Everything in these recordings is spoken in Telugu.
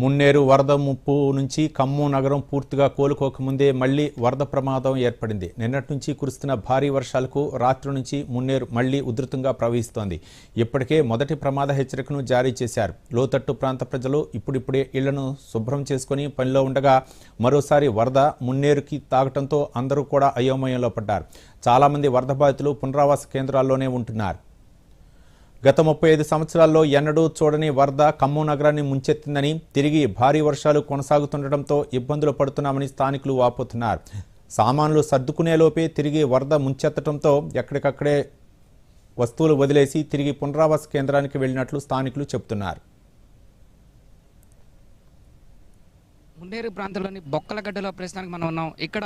మున్నేరు వరద ముప్పు నుంచి ఖమ్మం నగరం పూర్తిగా కోలుకోకముందే మళ్ళీ వరద ప్రమాదం ఏర్పడింది. నిన్నటి నుంచి కురుస్తున్న భారీ వర్షాలకు రాత్రి నుంచి మున్నేరు మళ్ళీ ఉధృతంగా ప్రవహిస్తోంది. ఇప్పటికే మొదటి ప్రమాద హెచ్చరికను జారీ చేశారు. లోతట్టు ప్రాంత ప్రజలు ఇప్పుడిప్పుడే ఇళ్ళను శుభ్రం చేసుకుని పనిలో ఉండగా మరోసారి వరద మున్నేరుకి తాగటంతో అందరూ కూడా అయోమయంలో పడ్డారు. చాలామంది వరద బాధితులు పునరావాస కేంద్రాల్లోనే ఉంటున్నారు. గత ముప్పై ఐదు సంవత్సరాల్లో ఎన్నడూ చూడని వరద ఖమ్మం నగరాన్ని ముంచెత్తిందని తిరిగి భారీ వర్షాలు కొనసాగుతుండటంతో ఇబ్బందులు పడుతున్నామని స్థానికులు వాపోతున్నారు. సామాన్లు సర్దుకునేలోపే తిరిగి వరద ముంచెత్తడంతో ఎక్కడికక్కడే వస్తువులు వదిలేసి తిరిగి పునరావాస కేంద్రానికి వెళ్ళినట్లు స్థానికులు చెబుతున్నారు. మున్నేరు ప్రాంతంలోని బొక్కలగడ్డలో ప్రస్తుతానికి మనం ఉన్నాం. ఇక్కడ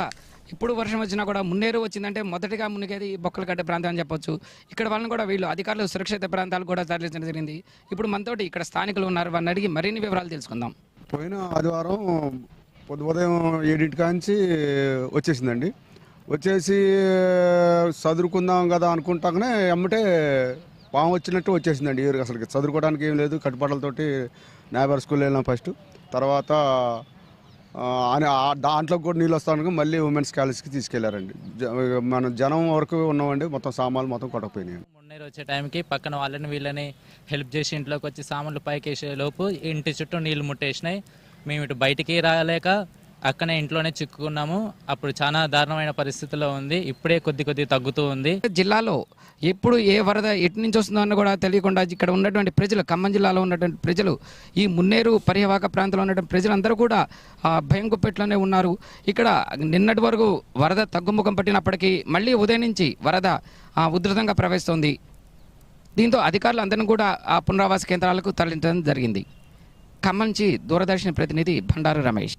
ఇప్పుడు వర్షం వచ్చినా కూడా మున్నేరు వచ్చిందంటే మొదటిగా మునిగేది ఈ బొక్కలగడ్డ ప్రాంతం అని చెప్పొచ్చు. ఇక్కడ వాళ్ళని కూడా వీళ్ళు అధికారులు సురక్షిత ప్రాంతాలు కూడా తరలించడం జరిగింది. ఇప్పుడు మనతోటి ఇక్కడ స్థానికులు ఉన్నారు. వారిని అడిగి మరిన్ని వివరాలు తెలుసుకుందాం. పోయిన ఆదివారం పొద్దు ఉదయం ఏడింటి కాంచి వచ్చేసిందండి. వచ్చేసి చదువుకుందాం కదా అనుకుంటానే ఎమ్మటే పాము వచ్చినట్టు వచ్చేసిందండి ఈరు అసలు చదువుకోవడానికి ఏం లేదు కట్టుబట్టలతోటి నేబర్ స్కూల్ వెళ్ళాం ఫస్ట్. తర్వాత దాంట్లో కూడా నీళ్ళు వస్తాను మళ్ళీ ఉమెన్స్ కాలేజ్కి తీసుకెళ్ళారండి. మన జనం వరకు ఉన్నామండి మొత్తం సామాన్లు మొత్తం కొట్టకపోయినాయి. మున్నేరు వచ్చే టైంకి పక్కన వాళ్ళని వీళ్ళని హెల్ప్ చేసి ఇంట్లోకి వచ్చి సామాన్లు పైకి వేసే లోపు ఇంటి చుట్టూ నీళ్ళు ముట్టేసినాయి. మేము ఇటు బయటికి రాలేక అక్కనే ఇంట్లోనే చిక్కుకున్నాము. అప్పుడు చాలా దారుణమైన పరిస్థితిలో ఉంది. ఇప్పుడే కొద్ది కొద్ది తగ్గుతూ ఉంది. జిల్లాలో ఎప్పుడు ఏ వరద ఎటు నుంచి వస్తుందో అని కూడా తెలియకుండా ఇక్కడ ఉన్నటువంటి ప్రజలు ఖమ్మం జిల్లాలో ఉన్నటువంటి ప్రజలు ఈ మున్నేరు పర్యవాక ప్రాంతంలో ఉన్నటువంటి ప్రజలందరూ కూడా ఆ, భయం గుప్పెట్లోనే ఉన్నారు. ఇక్కడ నిన్నటి వరకు వరద తగ్గుముఖం పట్టినప్పటికీ మళ్ళీ ఉదయం నుంచి వరద ఉధృతంగా ప్రవహిస్తోంది. దీంతో అధికారులు అందరినీ కూడా ఆ పునరావాస కేంద్రాలకు తరలించడం జరిగింది. ఖమ్మం నుంచి దూరదర్శన్ ప్రతినిధి బండారు రమేష్.